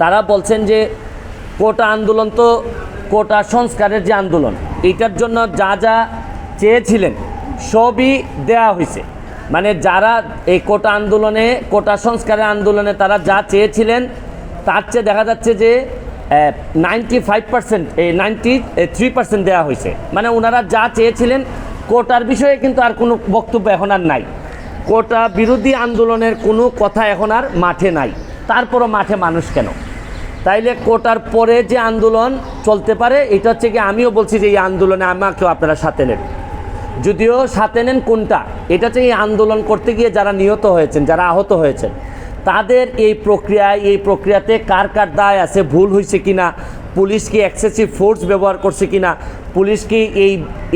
তারা বলছেন যে কোটা আন্দোলন তো কোটা সংস্কারের যে আন্দোলন, এটার জন্য যা যা চেয়েছিলেন সবই দেয়া হয়েছে। মানে যারা এই কোটা আন্দোলনে, কোটা সংস্কারের আন্দোলনে তারা যা চেয়েছিলেন, তার চেয়ে দেখা যাচ্ছে যে নাইনটি ফাইভ পার্সেন্ট এই নাইনটি থ্রি পার্সেন্ট দেওয়া হয়েছে। মানে ওনারা যা চেয়েছিলেন, কোটার বিষয়ে কিন্তু আর কোনো বক্তব্য এখন আর নাই। কোটা বিরোধী আন্দোলনের কোনো কথা এখন আর মাঠে নাই। তারপরও মাঠে মানুষ কেন? তাইলে কোটার পরে যে আন্দোলন চলতে পারে, এটা হচ্ছে কি আমিও বলছি যে এই আন্দোলনে আমাকেও আপনারা সাথে নেন। যদিও সাথে নেন কোনটা? এটা হচ্ছে এই আন্দোলন করতে গিয়ে যারা নিহত হয়েছেন, যারা আহত হয়েছেন, তাদের এই প্রক্রিয়ায় এই প্রক্রিয়াতে কার কার দায় আছে, ভুল হয়েছে কিনা, পুলিশ কি এক্সেসিভ ফোর্স ব্যবহার করছে কিনা, পুলিশ কি এই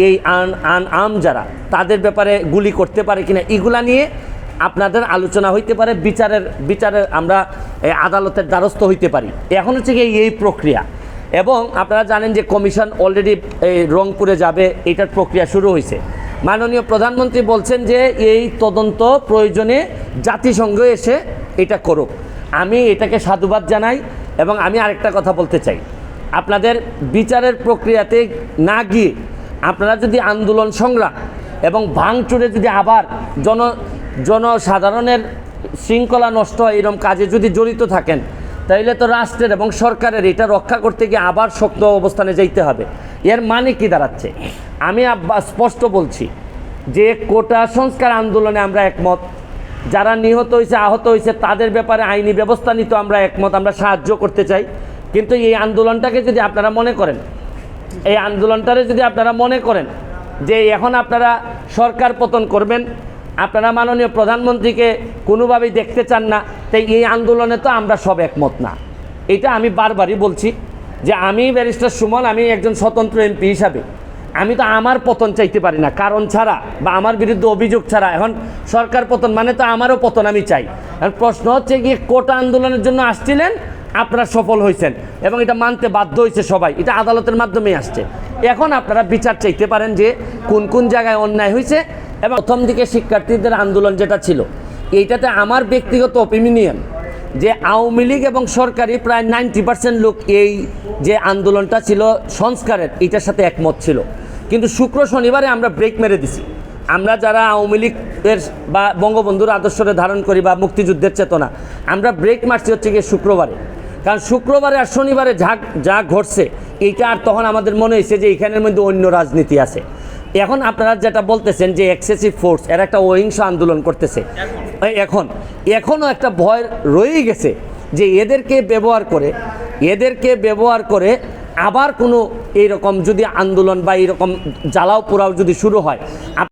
এই আন আন, আম যারা, তাদের ব্যাপারে গুলি করতে পারে কিনা, এগুলা নিয়ে আপনাদের আলোচনা হইতে পারে, বিচারের বিচারের আমরা আদালতের দ্বারস্থ হইতে পারি। এখন হচ্ছে কি এই প্রক্রিয়া। এবং আপনারা জানেন যে কমিশন অলরেডি এই রংপুরে যাবে, এটার প্রক্রিয়া শুরু হয়েছে মাননীয় প্রধানমন্ত্রী বলছেন যে এই তদন্ত প্রয়োজনে জাতিসংঘ এসে এটা করুক। আমি এটাকে সাধুবাদ জানাই এবং আমি আরেকটা কথা বলতে চাই। আপনাদের বিচারের প্রক্রিয়াতে না গিয়ে আপনারা যদি আন্দোলন সংগ্রাম এবং ভাঙচুরে যদি আবার জন জনসাধারণের শৃঙ্খলা নষ্ট হয় এরকম কাজে যদি জড়িত থাকেন, তাইলে তো রাষ্ট্রের এবং সরকারের এটা রক্ষা করতে গিয়ে আবার শক্ত অবস্থানে যাইতে হবে। এর মানে কি দাঁড়াচ্ছে? আমি স্পষ্ট বলছি যে কোটা সংস্কার আন্দোলনে আমরা একমত। যারা নিহত হয়েছে আহত হয়েছে তাদের ব্যাপারে আইনি ব্যবস্থা নিতে আমরা একমত, আমরা সাহায্য করতে চাই। কিন্তু এই আন্দোলনটাকে যদি আপনারা মনে করেন, এই আন্দোলনটারে যদি আপনারা মনে করেন যে এখন আপনারা সরকার পতন করবেন আপনারা মাননীয় প্রধানমন্ত্রীকে কোনোভাবেই দেখতে চান না, তাই এই আন্দোলনে তো আমরা সব একমত না। এটা আমি বারবারই বলছি যে আমি ব্যারিস্টার সুমন, আমি একজন স্বতন্ত্র এমপি হিসাবে। আমি তো আমার পতন চাইতে পারি না, কারণ ছাড়া বা আমার বিরুদ্ধে অভিযোগ ছাড়া। এখন সরকার পতন মানে তো আমারও পতন, আমি চাই। এখন প্রশ্ন হচ্ছে গিয়ে কোটা আন্দোলনের জন্য আসছিলেন, আপনারা সফল হয়েছেন এবং এটা মানতে বাধ্য হয়েছে সবাই, এটা আদালতের মাধ্যমেই আসছে। এখন আপনারা বিচার চাইতে পারেন যে কোন কোন জায়গায় অন্যায় হয়েছে এবং প্রথম দিকে শিক্ষার্থীদের আন্দোলন যেটা ছিল, এইটাতে আমার ব্যক্তিগত অপিনিয়ন যে আওয়ামী লীগ এবং সরকারি প্রায় নাইনটি পার্সেন্ট লোক এই যে আন্দোলনটা ছিল সংস্কারের এটার সাথে একমত ছিল। কিন্তু শুক্র শনিবারে আমরা ব্রেক মেরে দিছি। আমরা যারা আওয়ামী লীগের বা বঙ্গবন্ধুর আদর্শরে ধারণ করি বা মুক্তিযুদ্ধের চেতনা, আমরা ব্রেক মারছি হচ্ছে গিয়ে শুক্রবারে। কারণ শুক্রবারে আর শনিবারে যা যা ঘটছে, এইটা আর তখন আমাদের মনে হয়েছে যে এখানের মধ্যে অন্য রাজনীতি আছে। এখন আপনারা যেটা বলতেছেন যে এক্সেসিভ ফোর্স এর একটা অহিংস আন্দোলন করতেছে। এখন। এখনও একটা ভয় রয়েই গেছে যে এদেরকে ব্যবহার করে এদেরকে ব্যবহার করে আবার কোনো এইরকম যদি আন্দোলন বা এইরকম জ্বালাও পোড়াও যদি শুরু হয়